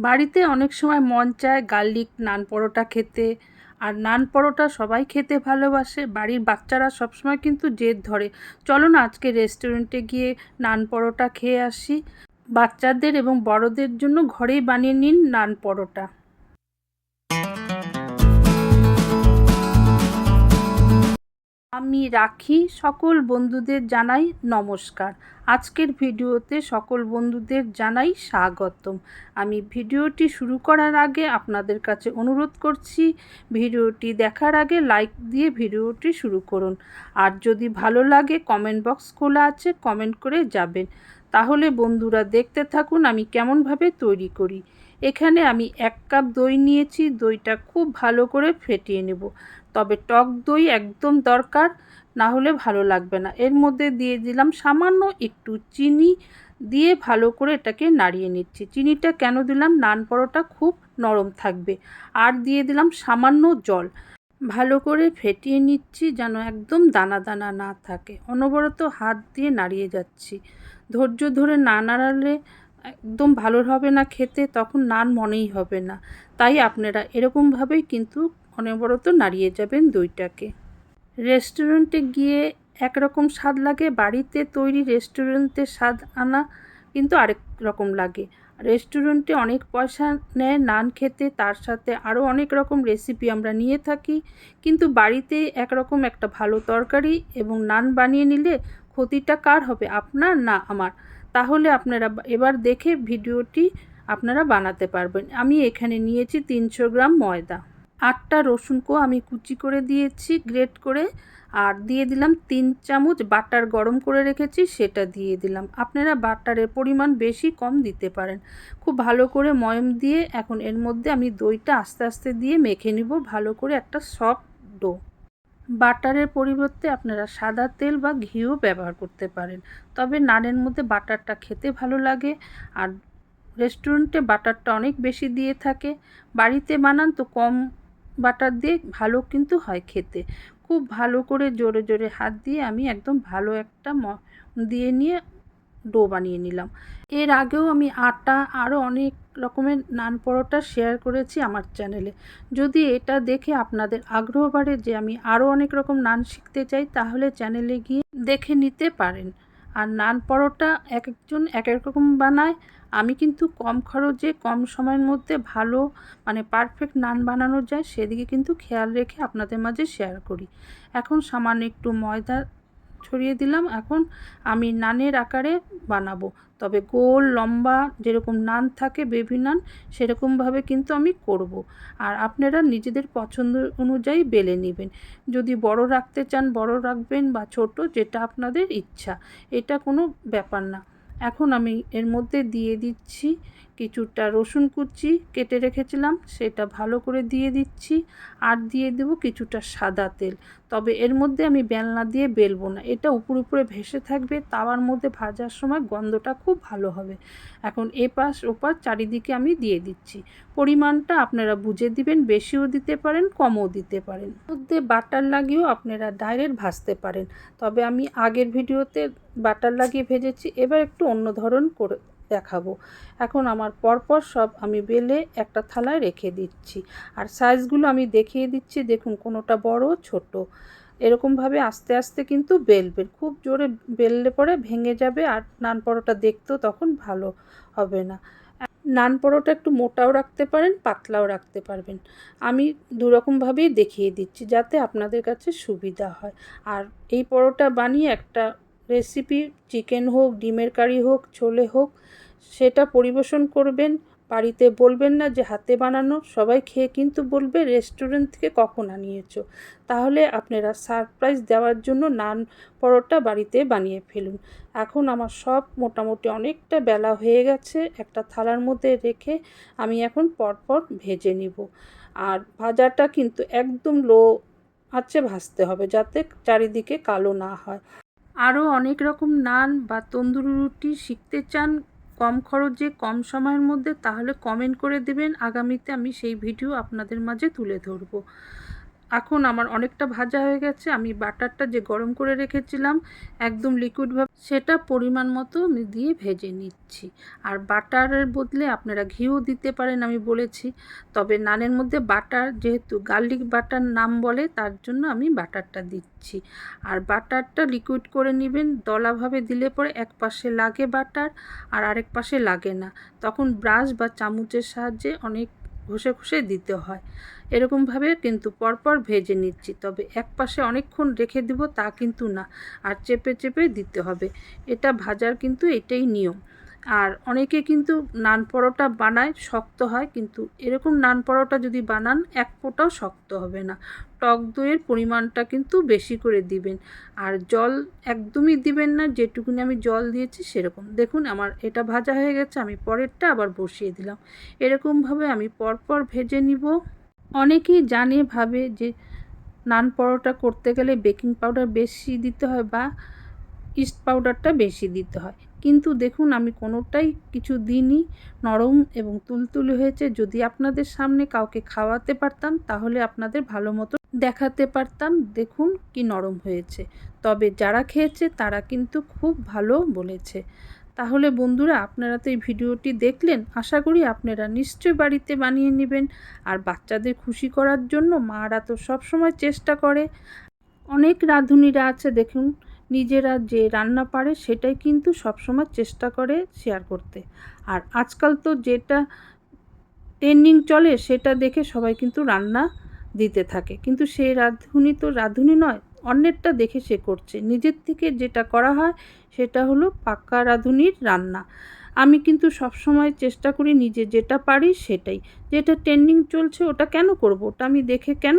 বাড়িতে অনেক সময় মন চায় গার্লিক নান পরোটা খেতে। আর নান পরোটা সবাই খেতে ভালোবাসে। বাড়ির বাচ্চারা সবসময় কিন্তু জেদ ধরে। চলো না আজকে রেস্টুরেন্টে গিয়ে নান পরোটা খেয়ে আসি। বাচ্চাদের এবং বড়দের জন্য ঘরেই বানিয়ে নিন নান পরোটা। আমি রাখি। সকল বন্ধুদের জানাই নমস্কার। আজকের ভিডিওতে সকল বন্ধুদের জানাই স্বাগতম। আমি ভিডিওটি শুরু করার আগে আপনাদের কাছে অনুরোধ করছি, ভিডিওটি দেখার আগে লাইক দিয়ে ভিডিওটি শুরু করুন। আর যদি ভালো লাগে, কমেন্ট বক্স খোলা আছে, কমেন্ট করে যাবেন। তাহলে বন্ধুরা দেখতে থাকুন আমি কেমনভাবে তৈরি করি। এখানে আমি এক কাপ দই নিয়েছি, দইটা খুব ভালো করে ফেটিয়ে নেব। তবে টক দই একদম দরকার, না হলে ভালো লাগবে না। এর মধ্যে দিয়ে দিলাম সামান্য একটু চিনি, দিয়ে ভালো করে এটাকে নাড়িয়ে নিচ্ছি। চিনিটা কেন দিলাম? নান পরোটা খুব নরম থাকবে। আর দিয়ে দিলাম সামান্য জল। ভালো করে ফেটিয়ে নিচ্ছি যেন একদম দানা দানা না থাকে। অনবরত হাত দিয়ে নাড়িয়ে যাচ্ছি। ধৈর্য ধরে না নাড়ালে একদম ভালো হবে না খেতে, তখন নান মনেই হবে না। তাই আপনারা এরকমভাবেই কিন্তু অনবরত নাড়িয়ে যাবেন দইটাকে। রেস্টুরেন্টে গিয়ে একরকম স্বাদ লাগে, বাড়িতে তৈরি রেস্টুরেন্টে স্বাদ আনা কিন্তু আরেক রকম লাগে। রেস্টুরেন্টে অনেক পয়সা নেয় নান খেতে, তার সাথে আরও অনেক রকম রেসিপি আমরা নিয়ে থাকি। কিন্তু বাড়িতে একরকম একটা ভালো তরকারি এবং নান বানিয়ে নিলে ক্ষতিটা কার হবে, আপনার না আমার? তাহলে আপনারা এবার দেখে ভিডিওটি আপনারা বানাতে পারবেন। আমি এখানে নিয়েছি তিনশো গ্রাম ময়দা। আটটা রসুনকেও আমি কুচি করে দিয়েছি, গ্রেট করে। আর দিয়ে দিলাম তিন চামচ বাটার গরম করে রেখেছি, সেটা দিয়ে দিলাম। আপনারা বাটারের পরিমাণ বেশি কম দিতে পারেন। খুব ভালো করে ময়ম দিয়ে এখন এর মধ্যে আমি দইটা আস্তে আস্তে দিয়ে মেখে নিব। ভালো করে একটা সফট ডো। বাটারের পরিবর্তে আপনারা সাদা তেল বা ঘিও ব্যবহার করতে পারেন। তবে নানের মধ্যে বাটারটা খেতে ভালো লাগে। আর রেস্টুরেন্টে বাটারটা অনেক বেশি দিয়ে থাকে। বাড়িতে বানান তো কম বাটার দিয়ে ভালো কিন্তু হয় খেতে। খুব ভালো করে জোরে জোরে হাত দিয়ে আমি একদম ভালো একটা দিয়ে নিয়ে ডো বানিয়ে নিলাম। এর আগেও আমি আটা আরও অনেক রকমের নান পরোটা শেয়ার করেছি আমার চ্যানেলে। যদি এটা দেখে আপনাদের আগ্রহ বাড়ে যে আমি আরও অনেক রকম নান শিখতে চাই, তাহলে চ্যানেলে গিয়ে দেখে নিতে পারেন। আর নান পরোটা এক একজন এক এক রকম বানায়। আমি কিন্তু কম খরচে, কম সময়ের মধ্যে ভালো মানে পারফেক্ট নান বানানো যায়, সেদিকে কিন্তু খেয়াল রেখে আপনাদের মাঝে শেয়ার করি। এখন সামান্য একটু ময়দা ছড়িয়ে দিলাম। এখন আমি নানের আকারে বানাবো। তবে গোল, লম্বা যেরকম নান থাকে, বেবি নান, সেরকমভাবে কিন্তু আমি করব। আর আপনারা নিজেদের পছন্দ অনুযায়ী বেলে নেবেন। যদি বড় রাখতে চান, বড় রাখবেন বা ছোট, যেটা আপনাদের ইচ্ছা। এটা কোনো ব্যাপার না। এখন আমি এর মধ্যে দিয়ে দিচ্ছি কিছুটা রসুন কুচি কেটে রেখেছিলাম। সেটা ভালো করে দিয়ে দিচ্ছি। আর দিয়ে দেবো কিছুটা সাদা তেল। তবে এর মধ্যে আমি বেলনা দিয়ে বেলবো না। এটা উপর উপরে ভেসে থাকবে, তাওয়ার মধ্যে ভাজার সময় গন্ধটা খুব ভালো হবে। এখন এপাশ ওপাশ চারিদিকে আমি দিয়ে দিচ্ছি। পরিমাণটা আপনারা বুঝে দিবেন, বেশিও দিতে পারেন, কমও দিতে পারেন। মধ্যে বাটার লাগিয়েও আপনারা ডাইরেক্ট ভাজতে পারেন। তবে আমি আগের ভিডিওতে বাটার লাগিয়ে ভেজেছি, এবার একটু অন্য ধরন করে দেখাবো। এখন আমার পরপর সব আমি বেলে একটা থালায় রেখে দিচ্ছি। আর সাইজগুলো আমি দেখিয়ে দিচ্ছি। দেখুন, কোনোটা বড়, ছোট। এরকমভাবে আস্তে আস্তে কিন্তু বেলবেন। খুব জোরে বেললে পরে ভেঙে যাবে আর নান পরোটা দেখতেও তখন ভালো হবে না। নান পরোটা একটু মোটাও রাখতে পারেন, পাতলাও রাখতে পারবেন। আমি দুরকমভাবেই দেখিয়ে দিচ্ছি যাতে আপনাদের কাছে সুবিধা হয়। আর এই পরোটা বানিয়ে একটা রেসিপি চিকেন হোক, ডিমের কারি হোক, ছোলে হোক, সেটা পরিবেশন করবেন। বাড়িতে বলবেন না যে হাতে বানানো, সবাই খেয়ে কিন্তু বলবে, রেস্টুরেন্ট থেকে কখন আনিয়েছো? তাহলে আপনারা সারপ্রাইজ দেওয়ার জন্য নান পরোটা বাড়িতে বানিয়ে ফেলুন। এখন আমার সব মোটামুটি অনেকটা বেলা হয়ে গেছে, একটা থালার মধ্যে রেখে আমি এখন পরপর ভেজে নিব। আর ভাজাটা কিন্তু একদম লো আছে ভাজতে হবে, যাতে চারিদিকে কালো না হয়। আরও অনেক রকম নান বা তন্দুরি রুটি শিখতে চান, কম খরচে, কম সময়ের মধ্যে, তাহলে কমেন্ট করে দেবেন। আগামীতে আমি সেই ভিডিও আপনাদের মাঝে তুলে ধরবো। এখন আমার অনেকটা ভাজা হয়ে গেছে। আমি বাটারটা যে গরম করে রেখেছিলাম, একদম লিকুইডভাবে সেটা পরিমাণ মতো আমি দিয়ে ভেজে নিচ্ছি। আর বাটারের বদলে আপনারা ঘিও দিতে পারেন আমি বলেছি। তবে নানের মধ্যে বাটার, যেহেতু গার্লিক বাটার নাম বলে, তার জন্য আমি বাটারটা দিচ্ছি। আর বাটারটা লিকুইড করে নেবেন দলাভাবে দিলে পরে এক পাশে লাগে বাটার আর আরেক পাশে লাগে না। তখন ব্রাশ বা চামচের সাহায্যে অনেক ঘষে ঘষে দিতে হয়। এরকমভাবে কিন্তু পরপর ভেজে নিচ্ছি। তবে এক পাশে অনেকক্ষণ রেখে দিব তা কিন্তু না। আর চেপে চেপে দিতে হবে। এটা ভাজার কিন্তু এটাই নিয়ম। আর অনেকে কিন্তু নান পরোটা বানায়, শক্ত হয়, কিন্তু এরকম নান পরোটা যদি বানান, এক ফোঁটাও শক্ত হবে না। টক দইয়ের পরিমাণটা কিন্তু বেশি করে দিবেন। আর জল একদমই দিবেন না, যেটুকুনি আমি জল দিয়েছি সেরকম। দেখুন, আমার এটা ভাজা হয়ে গেছে, আমি পরেরটা আবার বসিয়ে দিলাম। এরকমভাবে আমি পরপর ভেজে নিব। অনেকেই জানে, ভাবে যে নান পরোটা করতে গেলে বেকিং পাউডার বেশি দিতে হয় বা ইস্ট পাউডারটা বেশি দিতে হয়। কিন্তু দেখুন, আমি কোনোটাই কিছু দিইনি। নরম এবং তুলতুলে হয়েছে। যদি আপনাদের সামনে কাউকে খাওয়াতে পারতাম, তাহলে আপনাদের ভালো মতো দেখাতে পারতাম। দেখুন কি নরম হয়েছে। তবে যারা খেয়েছে, তারা কিন্তু খুব ভালো বলেছে। তাহলে বন্ধুরা, আপনারা তো এই ভিডিওটি দেখলেন। আশা করি আপনারা নিশ্চয়ই বাড়িতে বানিয়ে নেবেন। আর বাচ্চাদের খুশি করার জন্য মারা তো সবসময় চেষ্টা করে। অনেক রাঁধুনিরা আছে, দেখুন। নিজেরা যে রান্না পারে সেটাই কিন্তু সবসময় চেষ্টা করে শেয়ার করতে। আর আজকাল তো যেটা ট্রেন্ডিং চলে সেটা দেখে সবাই কিন্তু রান্না দিতে থাকে। কিন্তু সেই রাঁধুনি তো রাঁধুনি নয়, অন্যেরটা দেখে সে করছে। নিজের থেকে যেটা করা হয় সেটা হলো পাক্কা রাঁধুনির রান্না। আমি কিন্তু সবসময় চেষ্টা করি নিজে যেটা পারি সেটাই। যেটা ট্রেন্ডিং চলছে ওটা কেন করব? ওটা আমি দেখে কেন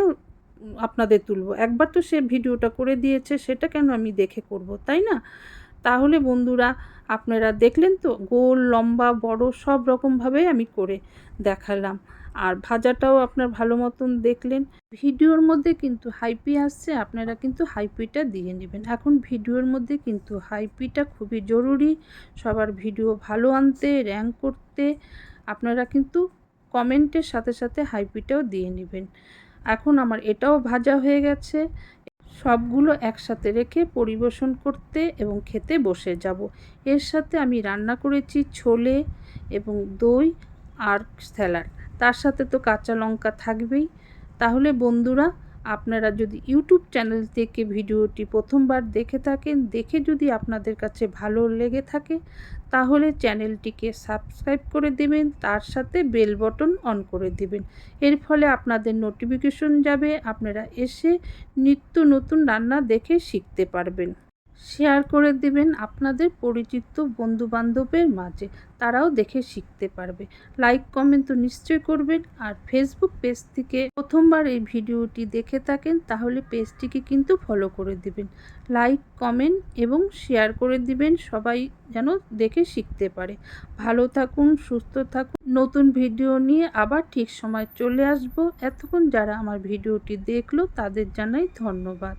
আপনাদের তুলবো। একবার তো সে ভিডিওটা করে দিয়েছে, সেটা কেন আমি দেখে করব, তাই না? তাহলে বন্ধুরা, আপনারা দেখলেন তো, গোল, লম্বা, বড়, সব রকমভাবে আমি করে দেখালাম। আর ভাজাটাও আপনার ভালো মতন দেখলেন। ভিডিওর মধ্যে কিন্তু হাইপি আসছে, আপনারা কিন্তু হাইপিটা দিয়ে নেবেন। এখন ভিডিওর মধ্যে কিন্তু হাইপিটা খুবই জরুরি। সবার ভিডিও ভালো আনতে, র্যাঙ্ক করতে, আপনারা কিন্তু কমেন্টের সাথে সাথে হাইপিটাও দিয়ে নেবেন। এখন আমার এটাও ভাজা হয়ে গেছে। সবগুলো একসাথে রেখে পরিবেশন করতে এবং খেতে বসে যাব। এর সাথে আমি রান্না করেছি ছোলে এবং দই আর স্যালাড। তার সাথে তো কাঁচা লঙ্কা থাকবেই। তাহলে বন্ধুরা আপনারা যদি ইউটিউব চ্যানেল থেকে ভিডিওটি প্রথমবার দেখে থাকেন, দেখে যদি আপনাদের কাছে ভালো লেগে থাকে, তাহলে চ্যানেলটিকে সাবস্ক্রাইব করে দেবেন, তার সাথে বেল বটন অন করে দেবেন। এর ফলে আপনাদের নোটিফিকেশন যাবে, আপনারা এসে নিত্য নতুন রান্না দেখে শিখতে পারবেন। শেয়ার করে দেবেন আপনাদের পরিচিত বন্ধুবান্ধবের মাঝে। তারাও দেখে শিখতে পারবে। লাইক কমেন্ট তো নিশ্চয় করবেন। আর ফেসবুক পেজ থেকে প্রথমবার এই ভিডিওটি দেখে থাকেন, তাহলে পেজটিকে কিন্তু ফলো করে দিবেন। লাইক কমেন্ট এবং শেয়ার করে দিবেন, সবাই যেন দেখে শিখতে পারে। ভালো থাকুন, সুস্থ থাকুন। নতুন ভিডিও নিয়ে আবার ঠিক সময় চলে আসব। এতক্ষণ যারা আমার ভিডিওটি দেখল, তাদের জানাই ধন্যবাদ।